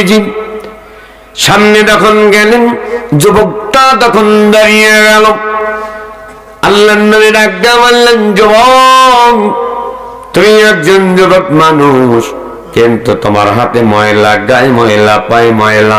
নবীজি, সামনে তখন গেলেন, যুবকটা তখন দাঁড়িয়ে গেল। আল্লাহ নবী ডাক্তার বললেন, যুবক তুমি একজন যুবক মানুষ। কিন্তু তোমার হাতে ময়লা, গায়ে ময়লা, পায়ে ময়লা,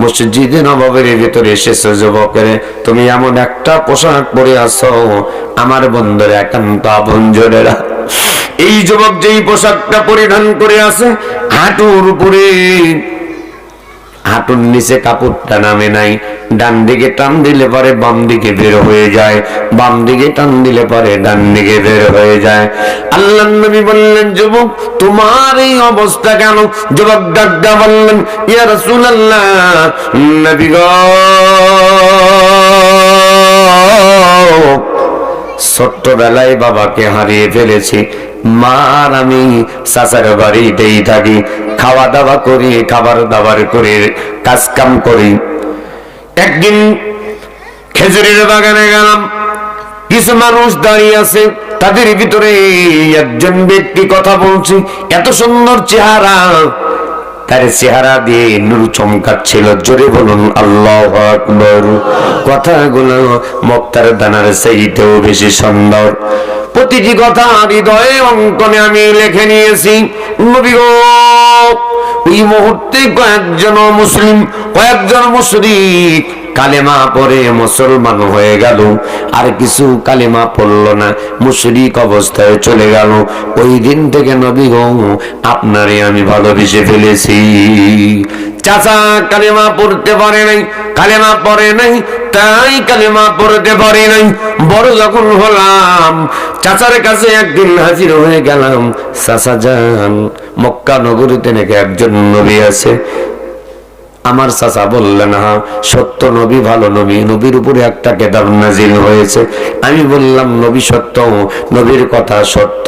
মসজিদে নবাবের ভিতরে এসেছ যুবকের। তুমি এমন একটা পোশাক পরে আছো, আমার বন্ধুর একান্ত এই যুবক যেই পোশাকটা পরিধান করে আছে, হাঁটুর উপরে হাঁটুর নিচে কাপড়টা নামে নাই। ডান দিকে টান দিলে পরে বাম দিকে বের হয়ে যায়। বাম দিকে টান দিলে পরে ডান দিকে বের হয়ে যায়। আল্লাহ নবী বললেন, যুবক, তোমার এই অবস্থা কেন? যুবক ডাকডা বললেন, ইয়া রাসূলুল্লাহ, নবী গো ছোট্টবেলায় বাবাকে হারিয়ে ফেলেছি। মার আমি চাচার বাড়িতেই থাকি। খাওয়া দাওয়া করি খাবার দাবার করে কাজ কাম করি। একদিন খেজুরের বাগানে গেলাম। কিছু মানুষ দাঁড়িয়ে আছে। তাদের ভিতরে একজন ব্যক্তি কথা বলছে। এত সুন্দর চেহারা। তার চেহারা দিয়ে নূর চমকাচ্ছিল। জোরে বলুন, আল্লাহ আকবর। কথাগুলো মক্তার দানার সেইতেও বেশি সুন্দর। প্রতিটি কথা হৃদয়ে অঙ্কনে আমি লিখে নিয়েছি। নবী গো, এই মুহূর্তে কয়েকজন মুসলিম, কয়েকজন মুশরিক কালেমা পরে মুসলমান হয়ে গেল। আর কিছু কালেমা পড়ল না, মুশরিক অবস্থায় চলে গেল। ওই দিন থেকে নবী গো, আপনারে আমি ভালোবেসে ফেলেছি। চাচা কালেমা পড়তে পারে নাই, কালেমা পড়ে নাই, তাই কালেমা পড়তে পারে নাই, বড় যখন হলাম, চাচার কাছে একদিন হাজির হয়ে গেলাম। চাচা যান, মক্কা নগরীতে নাকি একজন নবী আছে। আমার চাচা বললেন হ্যাঁ সত্য নবী, ভালো নবী, নবীর উপরে একটা কেতাব নাজিল হয়েছে। আমি বললাম, নবী সত্য, নবীর কথা সত্য,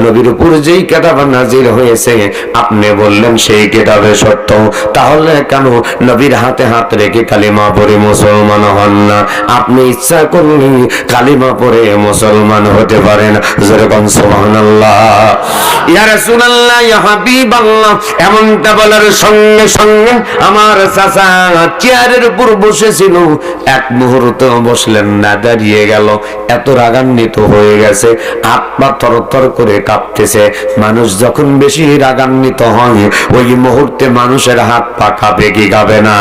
নবীর উপর যেই কেতাব নাজিল হয়েছে, আপনি বললেন সেই কেতাবে সত্য। তাহলে কেন নবীর হাতে হাত রেখে কালিমা পরে মুসলমান হন না? আপনি ইচ্ছা করলে কালিমা পরে মুসলমান হতে পারেন। যেরকম সুবহানাল্লাহ। ইয়া রাসূলুল্লাহ, ইয়া হাবিবাল্লাহ, এমনটা বলার সঙ্গে সঙ্গে আমার চাচা চেয়ারের উপর বসেছিল। এক মুহূর্ত বসলেন না, দাঁড়িয়ে গেল। এত রাগান্বিত হয়ে গেছে পা থরথর করে কাঁপতেছে। মানুষ যখন বেশি রাগান্বিত হয়, ওই মুহূর্তে মানুষের হাত পা কাঁপে কি কাঁপে না।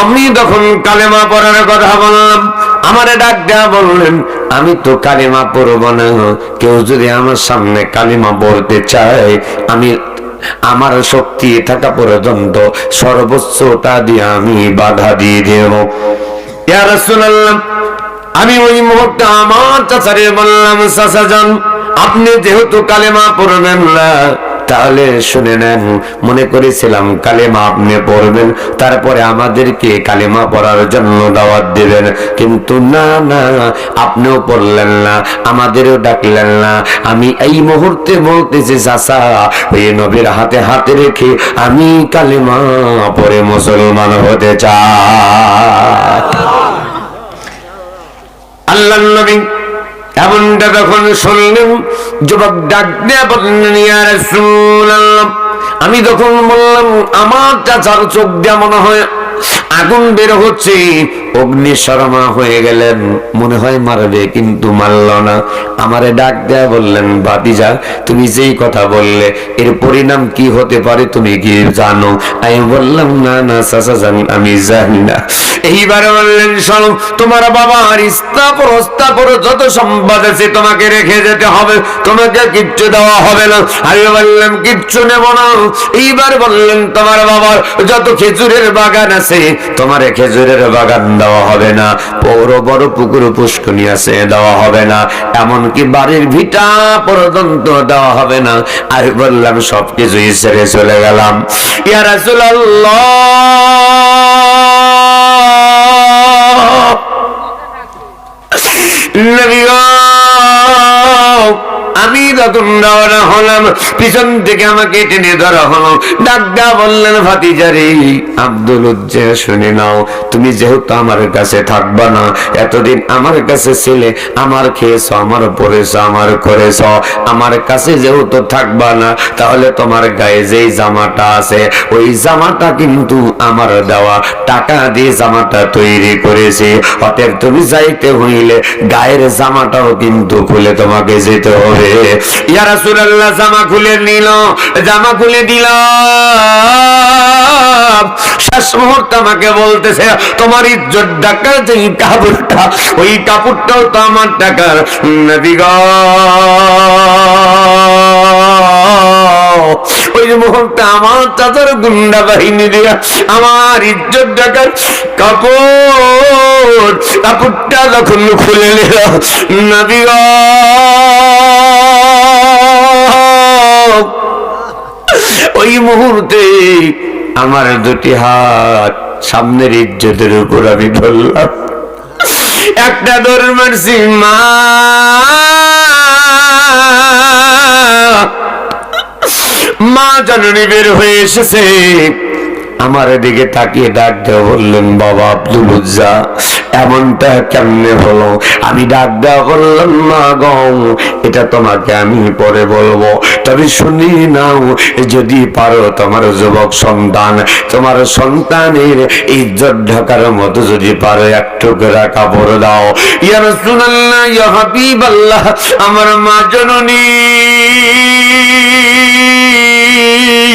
আমি তখন কালেমা পড়ার কথা বললাম, আমারে ডাক দেয়া বললেন আমি তো কালিমা পড়ব না। কেউ যদি আমার সামনে কালিমা পড়তে চায়, আমি আমার শক্তি থাকা পর্যন্ত সর্বোচ্চটা দিয়ে আমি বাধা দিয়ে দেব। ইয়া রাসূলুল্লাহ, আমি ওই মুহূর্তে আমার চাচারে বললাম, চাচা আপনি যেহেতু কালেমা পড়বেন না তাহলে শুনে নেন, মনে করেছিলাম কালেমা আপনি পড়বেন, তারপরে আমাদেরকে কালেমা পড়ার জন্য দাওয়াত দিবেন। কিন্তু না না, আপনিও পড়লেন না, আমাদেরও ডাকলেন না। আমি এই মুহূর্তে বলতেছি, চাচা, ওই নবীর হাতে হাতে রেখে আমি কালেমা পরে মুসলমান হতে চাই। আল্লাহ নবী এমনটা তখন শুনলেন, যুবক ডাক দেয়া বললেন আমি তখন বললাম, আমার চাচার চোখ দেয়া মনে হয় আগুন বের হচ্ছে। অগ্নি শর্মা হয়ে গেলেন। মনে হয় মারবে, কিন্তু মারল না। আমারে ডাক দেয়া বললেন, ভাতিজা, তুমি যেই কথা বললে, এর পরিণাম কি হতে পারে তুমি কি জানো? আমি বললাম, না না, চাচা জান, আমি জানি না। এইবারে বললেন, শোনো, তোমার বাবার ইস্তাপর হস্তাপর যত সম্পদ আছে তোমাকে রেখে যেতে হবে। তোমাকে কিচ্ছু দেওয়া হবে না। আমি বললাম, কিচ্ছু নেব না। এইবার বললেন, তোমার বাবার যত খেজুরের বাগান আছে তোমার খেজুরের বাগান দেওয়া হবে না বড় বড় পুকুর পুষ্কনি আছে দেওয়া হবে না এমনকি বাড়ির ভিটা পর্যন্ত দেওয়া হবে না। আমি বললাম সবকিছুই ছেড়ে চলে গেলাম। ইয়া রাসূলুল্লাহ! নবী গো, আমি যখন রওনা হলাম, পিছন থেকে আমাকে টেনে ধরা হলো। ডাক্তার বললেন ভাতিজারি আব্দুল উজ্জা, শুনে নাও, তুমি যেহেতু আমার কাছে থাকবা না, এতদিন আমার কাছে ছিলে, আমার খেয়েছ, আমার পরেছ, আমার করেছ, আমার কাছে যেহেতু থাকবা না, তাহলে তোমার গায়ে যেই জামাটা আছে, ওই জামাটা কিন্তু আমার দেওয়া। টাকা দিয়ে জামাটা তৈরি করেছি, অতএব তুমি যাইতে হইলে গায়ের জামাটাও কিন্তু খুলে তোমাকে যেতে হবে। ইয়া রাসূলুল্লাহ, জামা খুলে নিল, জামা খুলে দিল। শেষ মুহূর্তে আমাকে বলতেছে, তোমার ইজ্জত ডাকার যে কাপড়টা, ওই কাপড়টাও তো আমার টাকার নবী গো। ওই মুহূর্তে আমার চাচার গুন্ডা বাহিনী দিয়া আমার ইজ্জত ডাকার কাপড়, কাপড়টা যখন খুলে নিল ওই মুহূর্তে আমার দুটি হাত সামনের ইজ্জতের উপর আমি ধরলাম। একটা দৌড় মারছি মা জননী বের হয়ে এসেছে। আমার দিকে তাকিয়ে ডাক দেওয়া বললেন, বাবা আব্দুল উজ্জা, এমনটা কেমনে হলো? আমি ডাক দেওয়া বললাম মা গম এটা তোমাকে আমি পরে বলব। তবে শুনি নাও, যদি পারো তোমার যুবক সন্তান, তোমার সন্তানের ইজ্জত ঢাকার মতো যদি পারো, এক টুকরা কাপড় দাও। ইয়া রাসূলুল্লাহ, ইয়া হাবিবাল্লাহ, আমার মা জননী।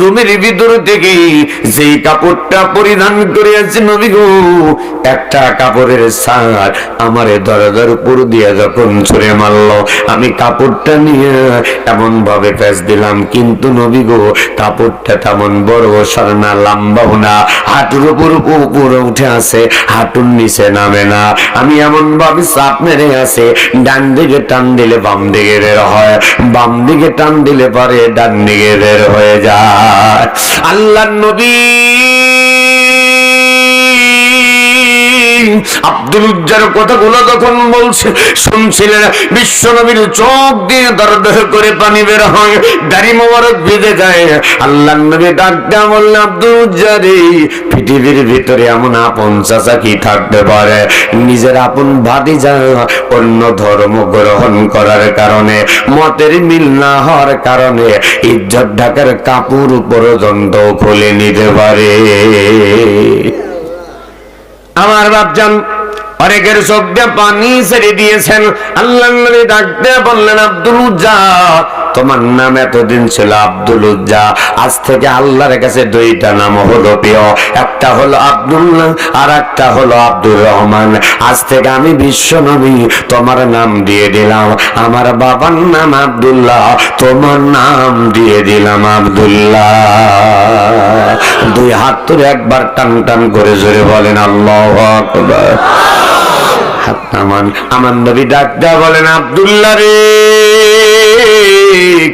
রুমের ভিতর থেকে যেই কাপড়টা পরিধান করে আছে নবী গো, একটা কাপড়ের সার আমার দরজার উপর দিয়ে যখন ছুঁড়ে মারলো, আমি কাপড়টা নিয়ে এমন ভাবে প্যাঁচ দিলাম, কিন্তু নবী গো, কাপড়টা তেমন বড় সার না লম্বাও না, হাঁটুর উপর উপরে উঠে আছে, হাঁটুর নিচে নামে না, আমি এমন ভাবে চাপ মেরে আছে, ডান দিকে টান দিলে বাম দিকে বের হয়, বাম দিকে টান দিলে পারে ডান দিকে বের হয়ে যায়। আল্লাহ নবী। আব্দুল কথাগুলো যখন বলছে, শুনছিলেন বিশ্ব চোখ দিয়ে করে পানি বের হয় মোবারক যায়। আল্লাহ নবী বললেন, আব্দুল পৃথিবীর ভিতরে এমন আপন চাচা কি থাকতে পারে? নিজের আপন ভাতি যা অন্য ধর্ম গ্রহণ করার কারণে, মতের মিল না হওয়ার কারণে ইজ্জত ঢাকার কাপড় পর্যন্ত খুলে নিতে পারে। আমার বাপজান অনেকের চোখ দিয়ে পানি ছেড়ে দিয়েছেন। আল্লাহ নবী ডাকতে বললেন আব্দুল উজ্জা তোমার নাম এতদিন ছিল আব্দুল উজ্জা। আজ থেকে আল্লাহর কাছে দুইটা নাম হলো প্রিয়। একটা হলো আব্দুল্লাহ আর একটা হলো আব্দুর রহমান। আজ থেকে আমি বিশ্ব নবী তোমার নাম দিয়ে দিলাম। আমার বাবার নাম আব্দুল্লাহ, তোমার নাম দিয়ে দিলাম আব্দুল্লাহ। দুই হাত তুলে একবার টান টান করে জোরে বলেন, আল্লাহ আমার নবী ডাক্তার বলেন, আব্দুল্লাহ রে।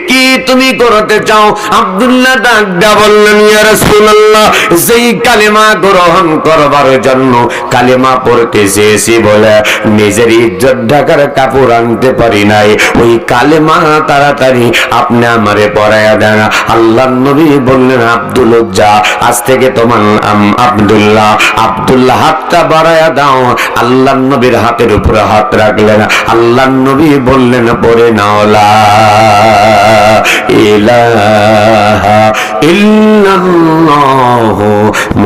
কি তুমি করতে চাও? আব্দুল্লাহ ডাকদা বললেন, ইয়া রাসূলুল্লাহ, যেই কালেমা গ্রহণ করবার জন্য কালেমা পড়তে চেয়েছি বলে নিজের ইজ্জত ঢাকার কাপড় আনতে পারি নাই। ওই কালেমা তাড়াতাড়ি আপনি আমারে পড়ায়া দেন। আল্লাহ নবী বললেন আব্দুল উজ্জা আজ থেকে তোমার নাম আব্দুল্লাহ। আব্দুল্লাহ, হাতটা বাড়ায়া দাও। আল্লাহ নবীর হাতের উপরে হাত রাখলেন। আল্লাহ নবী বললেন পরে নাওলা ইলাহা ইল্লাল্লাহ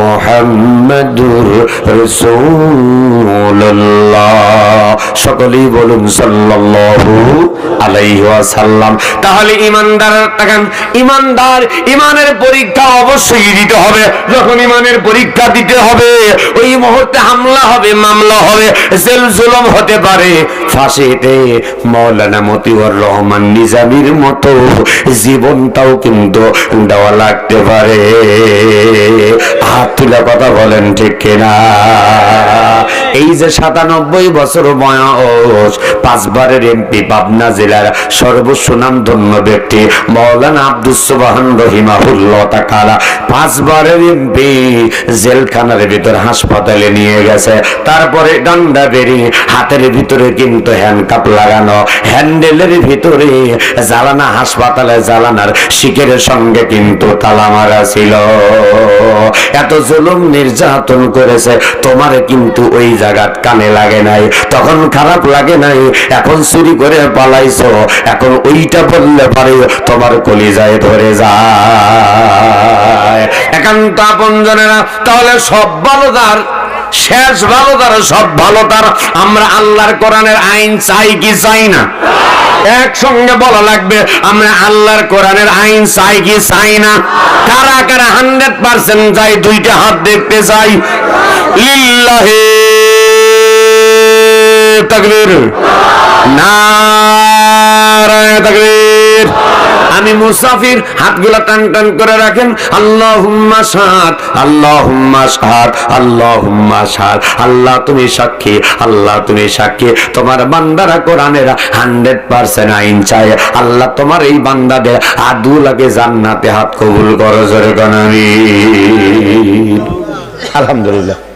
মুহাম্মাদুর রাসূলুল্লাহ। সকলেই বলুন সাল্লাল্লাহু আলাইহি ওয়াসাল্লাম। তাহলে পরীক্ষা অবশ্যই দিতে হবে। যখন ইমানের পরীক্ষা দিতে হবে, ওই মুহূর্তে হামলা হবে, মামলা হবে, জেল জুলম হতে পারে। ফাঁসিতে মৌলানা মতিউর রহমান নিজামির মতো জীবনটাও কিন্তু দেওয়া লাগতে পারে। হাত তুলে কথা বলেন ঠিক কিনা? এই যে সাতানব্বই বছর বয়স, পাঁচবারের এমপি পাবনা জেলার সর্বসুনাম ধন্য ব্যক্তি মৌলানা আব্দুস সুবহান রহিমাহুল্লাহ তাকালা পাঁচবারের এমপি জেলখানার ভিতর হাসপাতালে নিয়ে গেছে। তারপরে ডান্ডা বেরিয়ে হাতের ভিতরে কিন্তু হ্যান্ডকাপ লাগানো হ্যান্ডেলের ভিতরে জ্বালানা, হাসপাতালে জ্বালানার শিকের সঙ্গে কিন্তু তালা মারা ছিল। এত জুলুম নির্যাতন করেছে, তোমার কিন্তু ওই জায়গাত কানে লাগে নাই, তখন খারাপ লাগে নাই। এখন চুরি করে পালাইছো, এখন ওইটা বললে পারে তোমার কলিজায় ধরে যায়। একান্ত আপন জনেরা, তাহলে সব ভালো তার, শেষ ভালো তার, সব ভালো তার। আমরা আল্লাহর কোরআনের আইন চাই কি চাই না? একসঙ্গে বলা লাগবে, আমরা আল্লাহর কোরআনের আইন চাই কি চাই না? কারা কারা হান্ড্রেড পার্সেন্ট চাই দুইটা হাত দেখতে চাই। লিল্লাহে তাকবীর। নারায়ণ তাকবীর। আমি মুসাফির, হাতগুলা টান টান করে রাখেন। আল্লাহুম্মা সাদ আল্লাহুম্মা সাদ আল্লাহুম্মা সাদ। আল্লাহ তুমি সাক্ষী, আল্লাহ তুমি সাক্ষী। তোমার বান্দারা কোরআনের হান্ড্রেড পার্সেন্ট আইন চায়। আল্লাহ তোমার এই বান্দাদের আদু লাগে জান্নাতে হাত কবুল করো, জোরে গণামি আলহামদুলিল্লাহ।